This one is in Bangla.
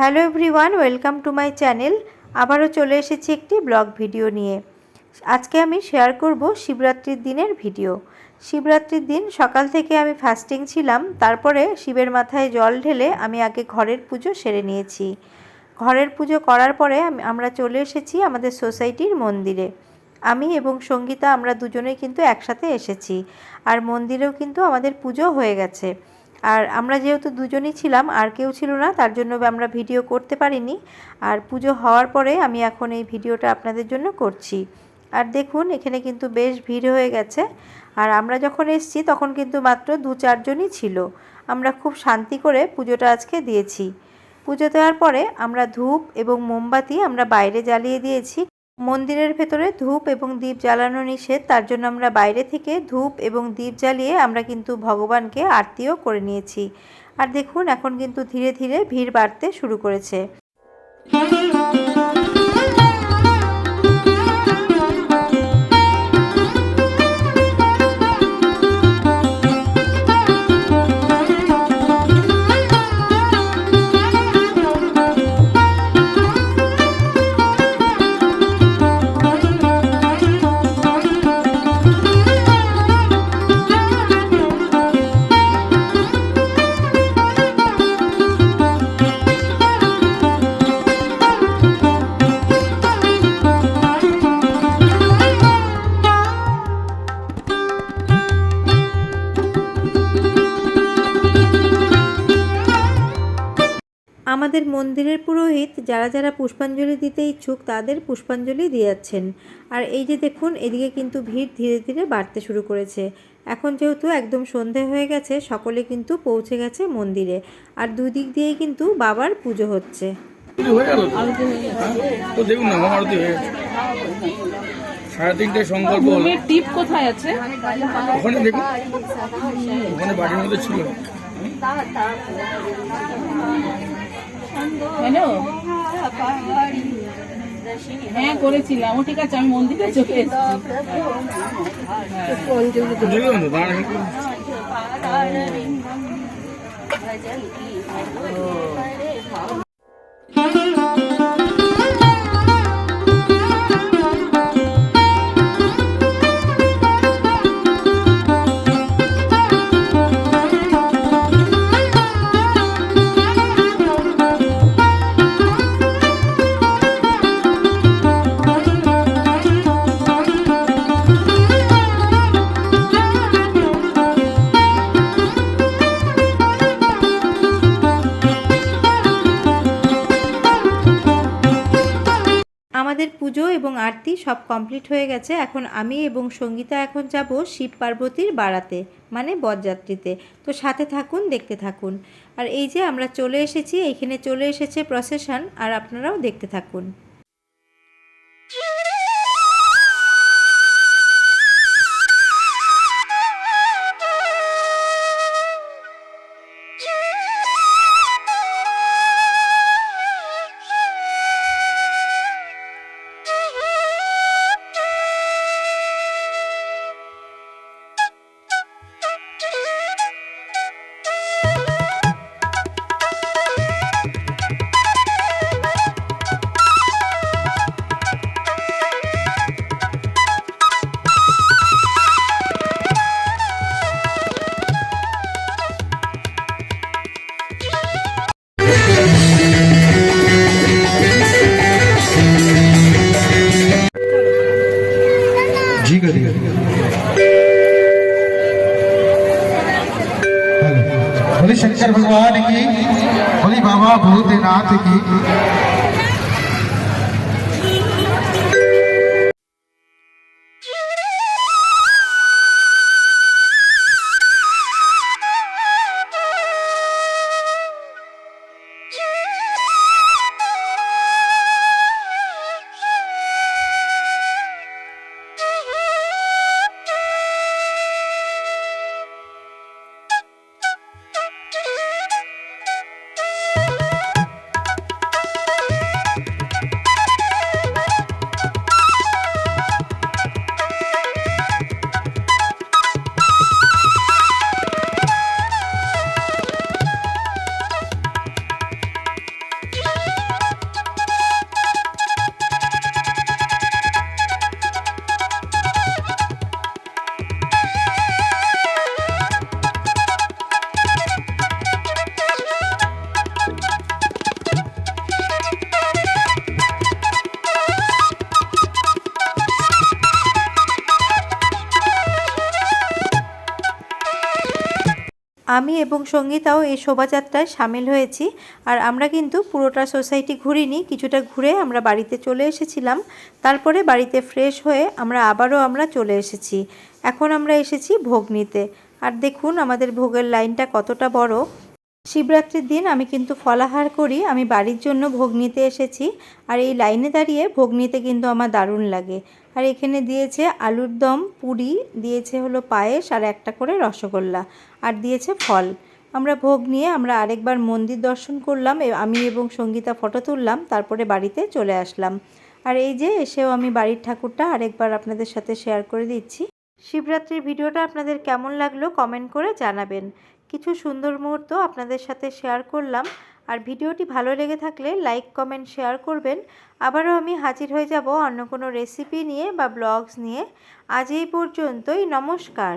Hello everyone, welcome to my channel. আবারও চলে এসেছি একটি ব্লগ ভিডিও নিয়ে। আজকে আমি শেয়ার করব শিবরাত্রির দিনের ভিডিও। শিবরাত্রির দিন সকাল থেকে আমি ফাস্টিং ছিলাম, তারপরে শিবের মাথায় জল ঢেলে আমি আগে ঘরের পুজো সেরে নিয়েছি। ঘরের পুজো করার পরে আমরা চলে এসেছি আমাদের সোসাইটির মন্দিরে। আমি এবং সঙ্গীতা, আমরা দুজনেই কিন্তু একসাথে এসেছি। আর মন্দিরেও কিন্তু আমাদের পুজো হয়ে গেছে। আর আমরা যেহেতু দুজনই ছিলাম, আর কেউ ছিল না, তার জন্য আমরা ভিডিও করতে পারিনি। আর পুজো হওয়ার পরে আমি এখন এই ভিডিওটা আপনাদের জন্য করছি। আর দেখুন, এখানে কিন্তু বেশ ভিড় হয়ে গেছে। আর আমরা যখন এসছি, তখন কিন্তু মাত্র দু চারজনই ছিল। আমরা খুব শান্তি করে পুজোটা আজকে দিয়েছি। পুজো দেওয়ার পরে আমরা ধূপ এবং মোমবাতি আমরা বাইরে জ্বালিয়ে দিয়েছি। মন্দিরের ভেতরে ধূপ এবং দীপ জ্বালানো নিষেধ। তার জন্য আমরা বাইরে থেকে ধূপ এবং দীপ জ্বালিয়ে আমরা কিন্তু ভগবানকে আরতিও করে নিয়েছি। আর দেখুন, এখন কিন্তু ধীরে ধীরে ভিড় বাড়তে শুরু করেছে। আমাদের মন্দিরের পুরোহিত যারা যারা পুষ্পাঞ্জলি দিতে ইচ্ছুক তাদের পুষ্পাঞ্জলি দিয়েছেন আর এই যে দেখুন এদিকে কিন্তু ভিড় ধীরে ধীরে বাড়তে শুরু করেছে। এখন যেহেতু একদম সন্ধে হয়ে গেছে সকলে কিন্তু পৌঁছে গেছে মন্দিরে। আর দুই দিক দিয়েই কিন্তু বাবার পুজো হচ্ছে। তো? দেখুন না মহারতি হয়ে গেছে। সাড়ে তিনটে সংকল্প টিপ কোথায় আছে? ওখানে দেখুন ওখানে বাড়ির মধ্যে ছিল। হ্যালো হ্যাঁ করেছিলাম। ও ঠিক আছে আমি মন্দিরে চলে এসেছি। আমাদের পুজো এবং আরতি সব কমপ্লিট হয়ে গেছে। এখন আমি এবং সঙ্গীতা এখন যাব শিব পার্বতীর বাড়াতে মানে বরযাত্রীতে তো সাথে থাকুন, দেখতে থাকুন। আর এই যে আমরা চলে এসেছি, এইখানে চলে এসেছে প্রসেশন আর আপনারাও দেখতে থাকুন। शंकर भगवान की। बोली बाबा भूतनाथ की। আমি এবং সঙ্গীতাও এই শোভাযাত্রায় সামিল হয়েছি আর আমরা কিন্তু পুরোটা সোসাইটি ঘুরিনি, কিছুটা ঘুরে আমরা বাড়িতে চলে এসেছিলাম। তারপরে বাড়িতে ফ্রেশ হয়ে আমরা আবারও আমরা চলে এসেছি। এখন আমরা এসেছি ভোগ নিতে। আর দেখুন আমাদের ভোগের লাইনটা কতটা বড়। শিবরাত্রির দিন আমি কিন্তু ফলাহার করি, আমি বাড়ির জন্য ভোগ নিতে এসেছি, আর এই লাইনে দাঁড়িয়ে ভোগ নিতে কিন্তু আমার দারুণ লাগে। আর এখানে দিয়েছে আলুর দম, পুরি, দিয়েছে হলো পায়েস, আর একটা করে রসগোল্লা, আর দিয়েছে ফল। আমরা ভোগ নিয়ে আমরা আরেকবার মন্দির দর্শন করলাম আমি এবং সঙ্গীতা ফটো তুললাম, তারপরে বাড়িতে চলে আসলাম। আর এই যে এসেও আমি বাড়ির ঠাকুরটা আরেকবার আপনাদের সাথে শেয়ার করে দিচ্ছি। শিবরাত্রির ভিডিওটা আপনাদের কেমন লাগল কমেন্ট করে জানাবেন। কিছু সুন্দর মুহূর্ত আপনাদের সাথে শেয়ার করলাম। আর ভিডিওটি ভালো লেগে থাকলে লাইক, কমেন্ট, শেয়ার করবেন। আবারও আমি হাজির হয়ে যাব অন্য কোনো রেসিপি নিয়ে বা ব্লগস নিয়ে। আজ এই পর্যন্তই, নমস্কার।